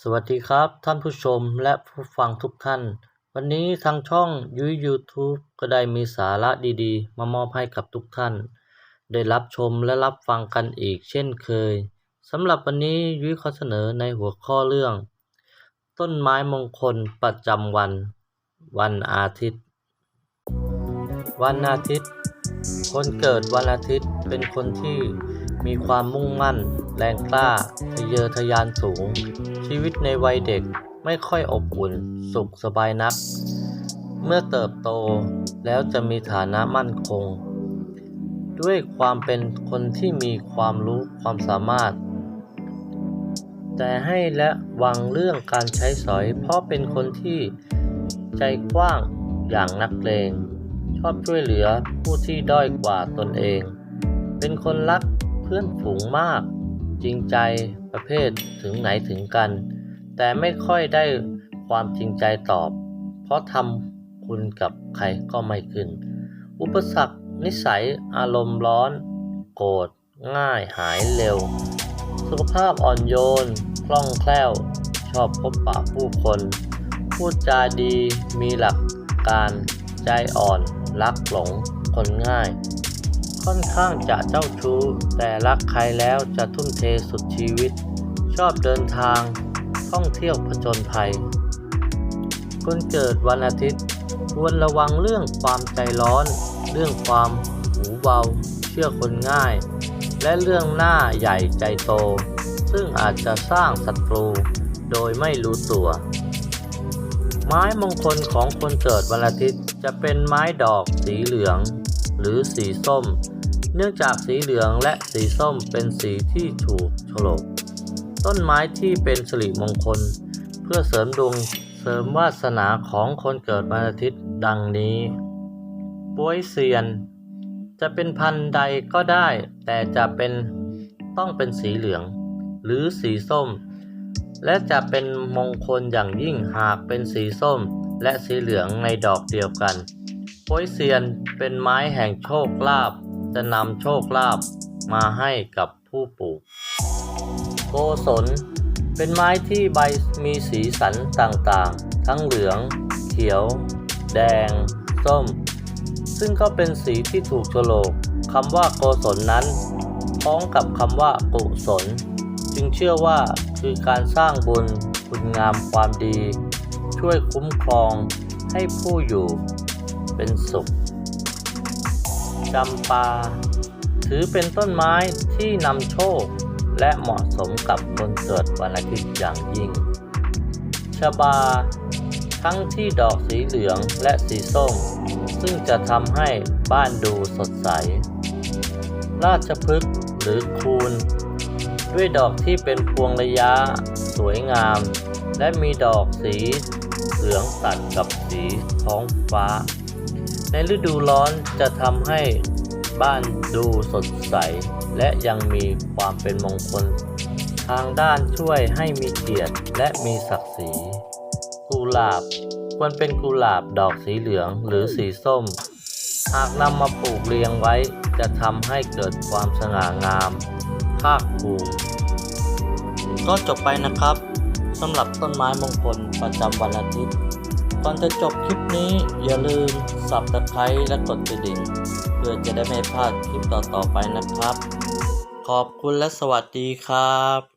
สวัสดีครับท่านผู้ชมและผู้ฟังทุกท่าน วันนี้ทางช่องยุ้ย YouTube ก็ได้มีสาระดีๆ มามอบให้กับทุกท่าน ได้รับชมและรับฟังกันอีกเช่นเคยสำหรับวันนี้ยุ้ยขอเสนอในหัวข้อเรื่อง ต้นไม้มงคลประจำวัน วันอาทิตย์ วันอาทิตย์ คนเกิดวันอาทิตย์เป็นคนที่ มีความมุ่งมั่น แรงกล้าทะเยอทะยานสูง ชีวิตในวัยเด็กไม่ค่อยอบอุ่น สุขสบายนัก เมื่อเติบโตแล้วจะมีฐานะมั่นคง ด้วยความเป็นคนที่มีความรู้ความสามารถ แต่ให้และวังเรื่องการใช้สอย เพราะเป็นคนที่ใจกว้างอย่างนักเลงชอบช่วยเหลือผู้ที่ด้อยกว่าตนเอง เป็นคนรัก พื่อนฝูงมาก จริงใจประเภทถึงไหนถึงกัน แต่ไม่ค่อยได้ความจริงใจตอบ เพราะทำคุณกับใครก็ไม่ขึ้น อุปสรรคนิสัยอารมณ์ร้อน โกรธง่ายหายเร็ว สุขภาพอ่อนโยน คล่องแคล่ว ชอบพบปะผู้คน พูดจาดีมีหลักการใจอ่อน รักหลงคนง่าย ค่อนข้างจะเจ้าชู้ แต่รักใครแล้วจะทุ่มเทสุดชีวิต ชอบเดินทาง ท่องเที่ยวผจญภัย คนเกิดวันอาทิตย์ควรระวังเรื่องความใจร้อน เรื่องความหูเบา เชื่อคนง่าย และเรื่องหน้าใหญ่ใจโต ซึ่งอาจจะสร้างศัตรู โดยไม่รู้ตัว ไม้มงคลของคนเกิดวันอาทิตย์จะเป็นไม้ดอกสีเหลือง หรือสีส้ม เนื่องจากสีเหลืองและสีส้มเป็นสีที่ถูกโฉลก ต้นไม้ที่เป็นสิริมงคล เพื่อเสริมดวงเสริมวาสนาของคนเกิดวันอาทิตย์ดังนี้ป้วยเซียน จะเป็นพันธุ์ใดก็ได้ แต่จะเป็นต้องเป็นสีเหลือง หรือสีส้ม และจะเป็นมงคลอย่างยิ่งหากเป็นสีส้มและสีเหลืองในดอกเดียวกัน โป้ยเซียนเป็นไม้แห่งโชคลาภจะนำโชคลาภมาให้กับผู้ปลูก โกศลเป็นไม้ที่ใบมีสีสันต่างๆ ทั้งเหลือง เขียว แดง ส้ม ซึ่งก็เป็นสีที่ถูกโฉลกคำว่าโกศลนั้นพ้องกับคำว่ากุศล จึงเชื่อว่าคือการสร้างบุญคุณงามความดี ช่วยคุ้มครองให้ผู้อยู่ เป็นสุขจำปา ถือเป็นต้นไม้ที่นำโชค และเหมาะสมกับคนเกิดวันอาทิตย์อย่างยิ่งชบา ทั้งที่ดอกสีเหลืองและสีส้ม ซึ่งจะทำให้บ้านดูสดใส ราชพฤกษ์หรือคูนด้วยดอกที่เป็นพวงระยะ สวยงาม และมีดอกสีเหลืองตัดกับสีท้องฟ้า ในฤดูร้อนจะทำให้บ้านดูสดใส และยังมีความเป็นมงคล ทางด้านช่วยให้มีเกียรติและมีศักดิ์ศรี กุหลาบควรเป็นกุหลาบดอกสีเหลืองหรือสีส้ม หากนำมาปลูกเรียงไว้จะทำให้เกิดความสง่างาม ภาคภูมิก็จบไปนะครับสำหรับต้นไม้มงคลประจำวันอาทิตย์ ก่อนจะจบคลิปนี้อย่าลืมสับตะไคร้และกดกระดิ่ง เพื่อจะได้ไม่พลาดคลิปต่อๆไปนะครับ ขอบคุณและสวัสดีครับ